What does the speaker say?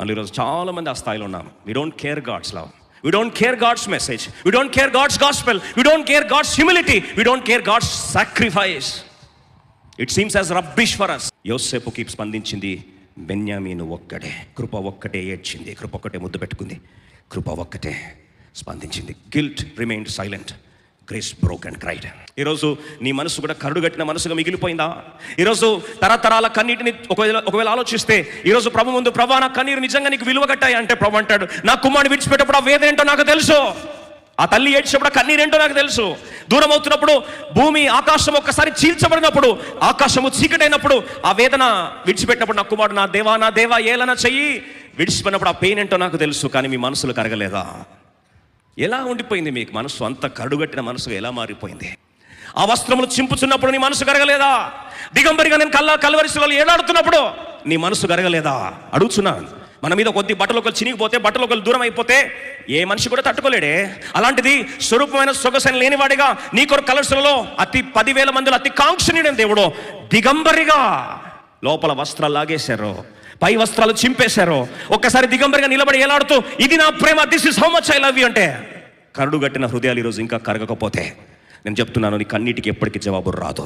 మళ్ళీ ఈరోజు చాలా మంది ఆ స్థాయిలో ఉన్నాం. We don't care God's love we don't care God's message we don't care God's gospel we don't care God's humility we don't care God's sacrifice it seems as rubbish for us యోసేపుకి స్పందించింది బెన్యామీను ఒక్కడే కృప ఒక్కటే ఏడ్చింది కృప ఒక్కటే ముద్దు పెట్టుకుంది కృప ఒక్కటే స్పందించింది guilt remind silent grace broke and cried ఈరోజు నీ మనసు కూడా కరుడు కట్టిన మనసుగా మిగిలిపోయిందా? ఈరోజు తరతరాల కన్నీటిని ఒకవేళ ఒకవేళ ఆలోచిస్తే ఈరోజు ప్రభు ముందు ప్రభా నా కన్నీరు నిజంగా నీకు విలువ కట్టాయి అంటే ప్రభు అంటాడు నా కుమారుని విడిచిపెట్టప్పుడు ఆ వేద ఏంటో నాకు తెలుసు. ఆ తల్లి ఏడ్చినప్పుడు కన్నీరేంటో నాకు తెలుసు. దూరం అవుతున్నప్పుడు భూమి ఆకాశం ఒక్కసారి చీల్చబడినప్పుడు ఆకాశము చీకటైనప్పుడు ఆ వేదన విడిచిపెట్టినప్పుడు నా కుమారుడు నా దేవా నా దేవా ఏలన చెయ్యి విడిచిపోయినప్పుడు ఆ పెయిన్ ఏంటో నాకు తెలుసు కానీ మీ మనసులో కరగలేదా? ఎలా ఉండిపోయింది మీకు మనసు అంత కడుగట్టిన మనసు ఎలా మారిపోయింది? ఆ వస్త్రములు చింపుచున్నప్పుడు నీ మనసు కరగలేదా? దిగంబరిగా నేను కళ్ళ కలవరిశిలో ఏడాడుతున్నప్పుడు నీ మనసు కరగలేదా? అడుగుతున్నాను మన మీద కొద్ది బట్టలు ఒకరు చినిగిపోతే బట్టలు ఒకరు దూరం అయిపోతే ఏ మనిషి కూడా తట్టుకోలేడే. అలాంటిది స్వరూపమైన సొగసైన లేనివాడిగా నీ కొరకు కలర్సులలో అతి పదివేల మందిలో అతి కాంక్షణీయుడైన దేవుడు దిగంబరిగా లోపల వస్త్రాలు లాగేశారు. పై వస్త్రాలు చింపేశారు. ఒక్కసారి దిగంబరిగా నిలబడి ఏలాడుతూ ఇది నా ప్రేమ this is how much I love you అంటే కరుడు గట్టిన హృదయాలు ఈరోజు ఇంకా కరగకపోతే నేను చెప్తున్నాను నీ కన్నీటికి ఎప్పటికీ జవాబు రాదు.